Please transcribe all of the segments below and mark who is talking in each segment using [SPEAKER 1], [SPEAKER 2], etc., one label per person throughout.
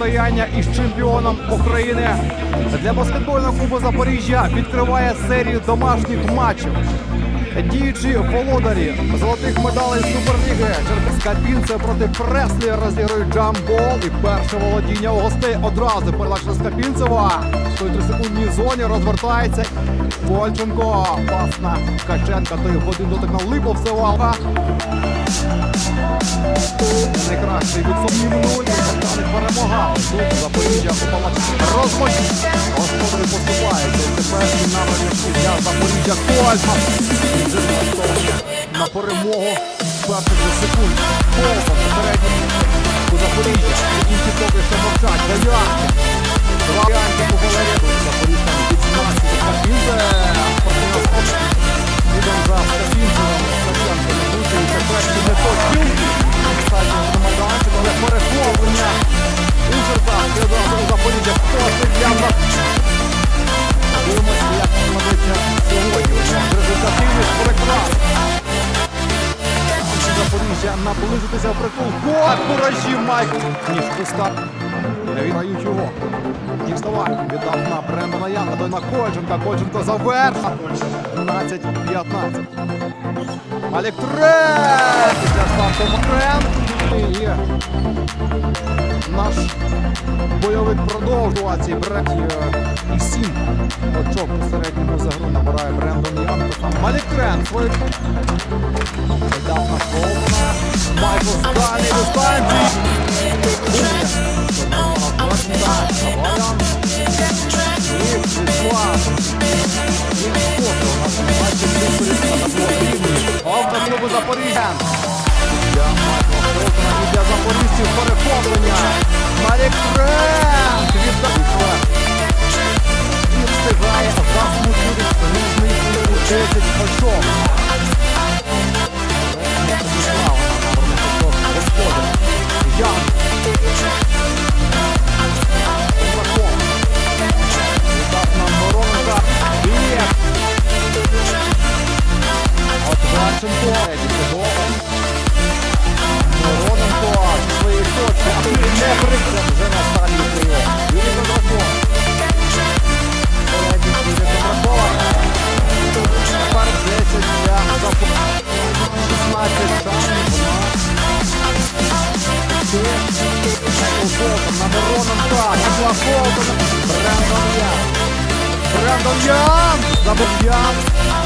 [SPEAKER 1] протистояння із чемпіоном України. Для баскетбольного клубу Запоріжжя відкриває серію домашніх матчів. Діючі володарі золотих медалей Суперліги Скапінце проти Преслі розігрують джамбол. І перше володіння у гостей одразу передача Скапінцева. В той трисекундній зоні розвертається. Кольченко. Пас на Ткаченка. Той один дотик налипав Севалка. Найкращий від нуль. Перемога. Тут Запоріжжя упала розмоч. Господарі поступаються. Це перший напрямок для Налаштований на перемогу з перших же секунд. Колба попередньо у Запоріжжя. Інші поки ще мовчать. Два варіанти у Валерію. Майкл. Ніж Куста. Віддають його. Діставай. Віддав на Брендона Янга. Той на Кольченка. Кольченко заверш. 12-15. Алік Тренд! Для старту Тренд. І є наш бойовик продовжувачі Брек і сім очок у середньому за гру набирає Брендон Янг. Малік Тренд свою Дав на Колмана. Клубу Запоріжжя. Для запоріжців перехоплення. Малік Тренд. Віддав. І встигає засмутити різний 10 очок. Ян. Брендон Ян. Брендон Ян! Забув Ян.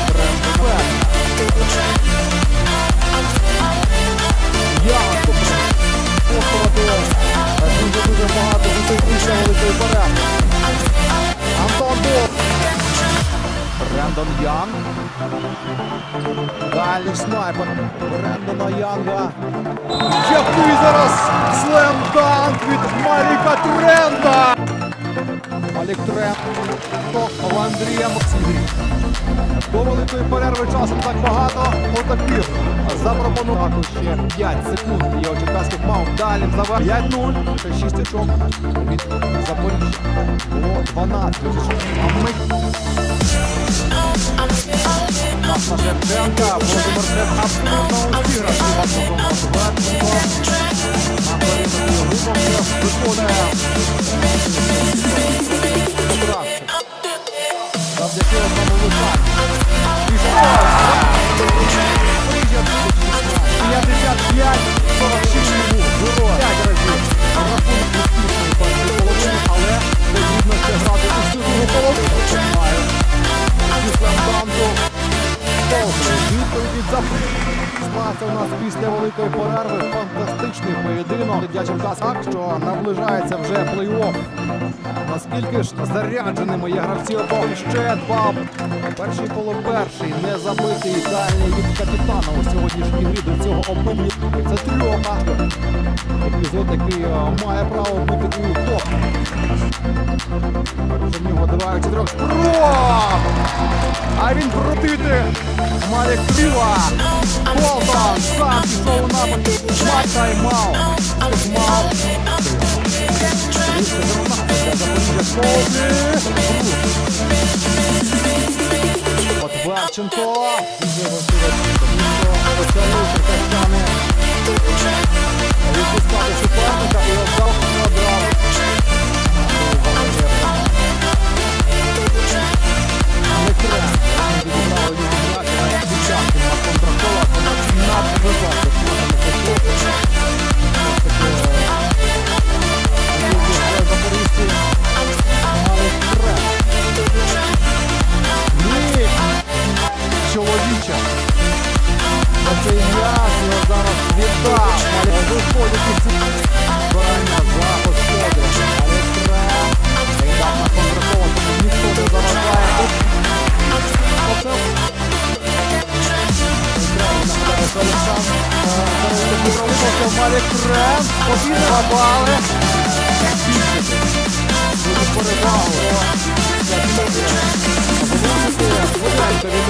[SPEAKER 1] Брендон Ян. Ян. Коштувати дуже-дуже багато зусиль після великої перерви. Антон Дор. Брендон Ян. Далі снайпер Брендона Янга. Який зараз слем-данк від Маліка Тренда! Тренд в Андрія Максимі. До великої перерви часу так багато. Отаких запропонував ще 5 секунд. Є у черкаських мав. Далі завер 5-0. Ще 6 очок від Запоріжжя. Було 12 очок. А ми Шевченка, Володимир Шев абсолютно усі гравці Василькова Верченко. На периметрі Губовцев suffering. За у нас після великої перерви. Фантастичний поєдинок. Дячим так, що наближається вже плей-офф. Наскільки ж зарядженими є гравці обох ще два. Перший коло перший не забитий дальній від капітана у сьогоднішній грі до цього обмені. Це трьоха. Епізод, який е, має право бути у топ. В нього трьох спроб. А він крутити. Малік Кріла. Колтон сам пішов у напад. Матч тайм-аут. Тайм-аут. 317 для Запоріжжя. Колді. От Варченко. Дуже важливо. Почали черкащани Мали крем, побіла бали. Буде поривало. Буде поривало. Буде поривало.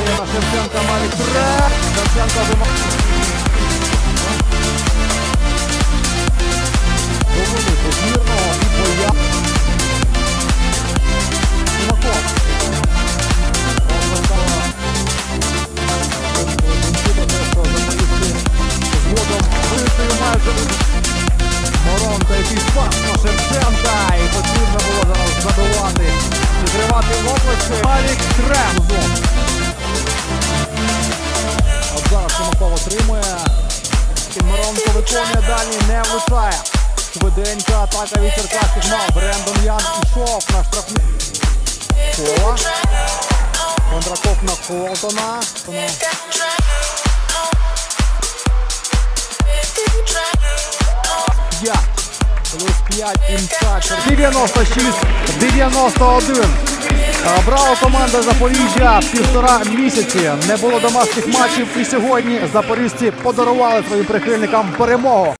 [SPEAKER 1] Відкривати оплески. Марік Крем. От зараз Тимаков отримує. Тиморонко виконує далі, не влучає. Швиденька атака від черкаських мав. Брендон Ян ішов на штрафний. Кола. Кондраков на. Тому п'ять. Плюс 5 інсайдер. 96-91. А, Браво команда Запоріжжя півтора місяці. Не було домашніх матчів і сьогодні запоріжці подарували своїм прихильникам перемогу.